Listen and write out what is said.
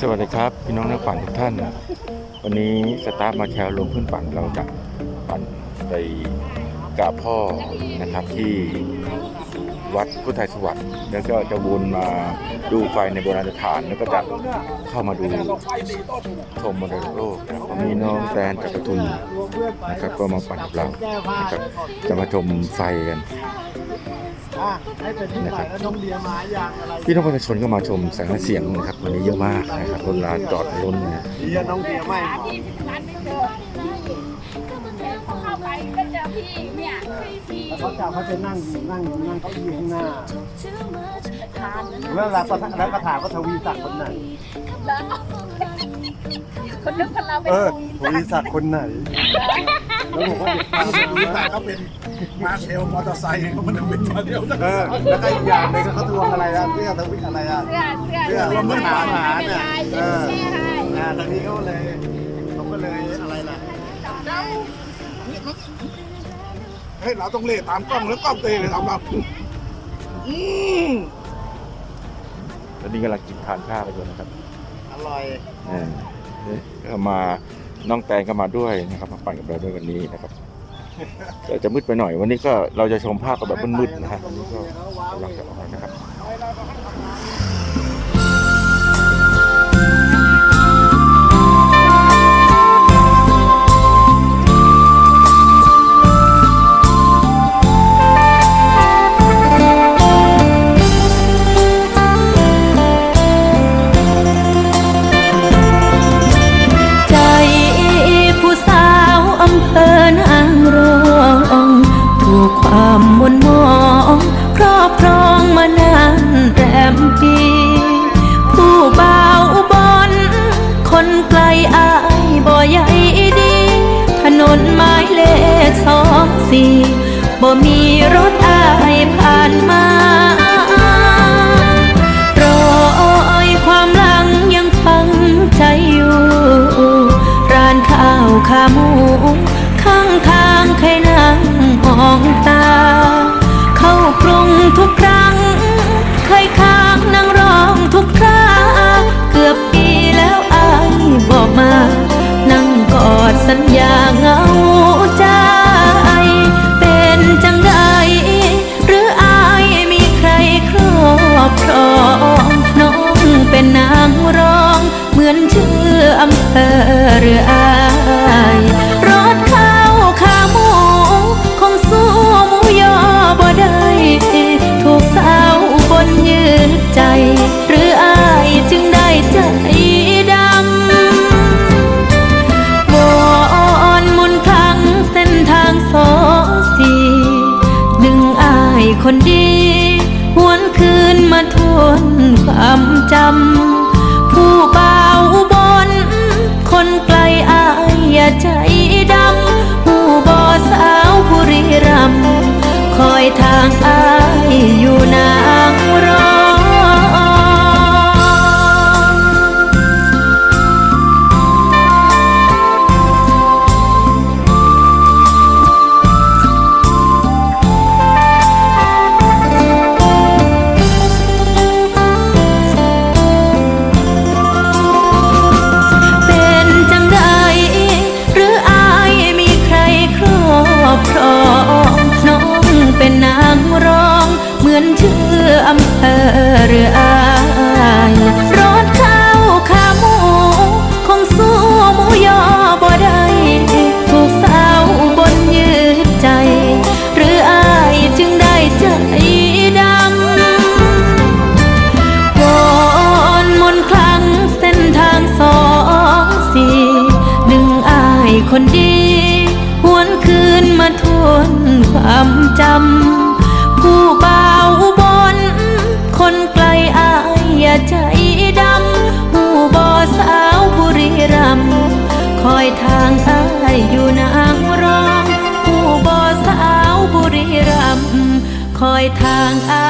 สวัสดีครับ พี่น้องนักปั่นทุกท่าน วันนี้สตาร์มาแชร์ลงขึ้นปั่นเราจะปั่นไปกราบพ่อนะครับที่วัดพุทธไทยสวัสดิ์แล้วก็จะวนมาดูไฟในโบราณสถานแล้วก็จะเข้ามาดูชมมรดกโลกนะครับวันนี้น้องแตนจากปทุมนะครับก็มาปั่นกับเรานะครับจะมาชมไฟกัน อะให้เป็นที่หน่อยแล้วน้องเดียมาอย่างอะไรพี่น้องประชาชนก็มาชมแสงและเสียงนะครับวันนี้เยอะมากนะครับรถลานจอดล้นนะเดียน้องเดียไม่มาที่ร้านไม่เจอพอเข้าไปก็เจอพี่เนี่ยพี่แล้วเขาจะเขาจะนั่งอยู่นั่งอยู่นั่งเก้าอี้ข้างหน้าทานนั้นแล้วเราก็แล้วก็ถามว่าทวีศักดิ์คนไหนแล้วคนนึกคนเราเป็นเออคุยทวีศักดิ์คนไหนแล้วผมก็เด็กฟังทวีศักดิ์เขาเป็น มาเชลมอเตอร์ไซค์เขามันเป็นมาเดียวนะเออแล้วก็อีกอย่างหนึงเขาทวงอะไรอะเสื้อทวีอะไรอะเสื้อเสื้อเสื้อเป็นมันหนาหนาเป็นเนี่ยลายเอเป็นอแม่ให้อ่าทางนี้เขาเลยเขาก็เลยอะไรล่ะแล้วเฮ้ยเราต้องเล่ตามกล้องแล้วกล้องเตะเลยทำแบบอืมตอนนี้กำลังกินทานข้าวไปอยู่นะครับอร่อย เออก็มาน้องแตงก็มาด้วยนะครับมาปั่นกับเราด้วยวันนี้นะครับ แต่จะมืดไปหน่อย วันนี้ก็เราจะชมภาพกันแบบมืดๆนะฮะก็กำลังจะออกนะครับ ไกลอายบ่ใหญ่ดี ถนนหมายเลขสองสี่บ่มีรถอายผ่านมา รืออายรถข้าวขาหมูคงสู้หมูยอบ่ได้ ถูกสาวบนยืดใจ หรืออายจึงได้ใจดำวอนมนคลังเส้นทางสองสี่ดึงอายคนดีหวนคืนมาทวนความจำผู้บ่า มือนชื่ออำเภอหรืออายรถข้าวขาหมูคงสู้หมูยอบ่ได้ถูกสาวบนยืดใจ หรืออายจึงได้ใจดำวอนมนคลังเส้นทางสองสี่ดึงอายคนดี หวนคืนมาทวนความจำ คอยทางอา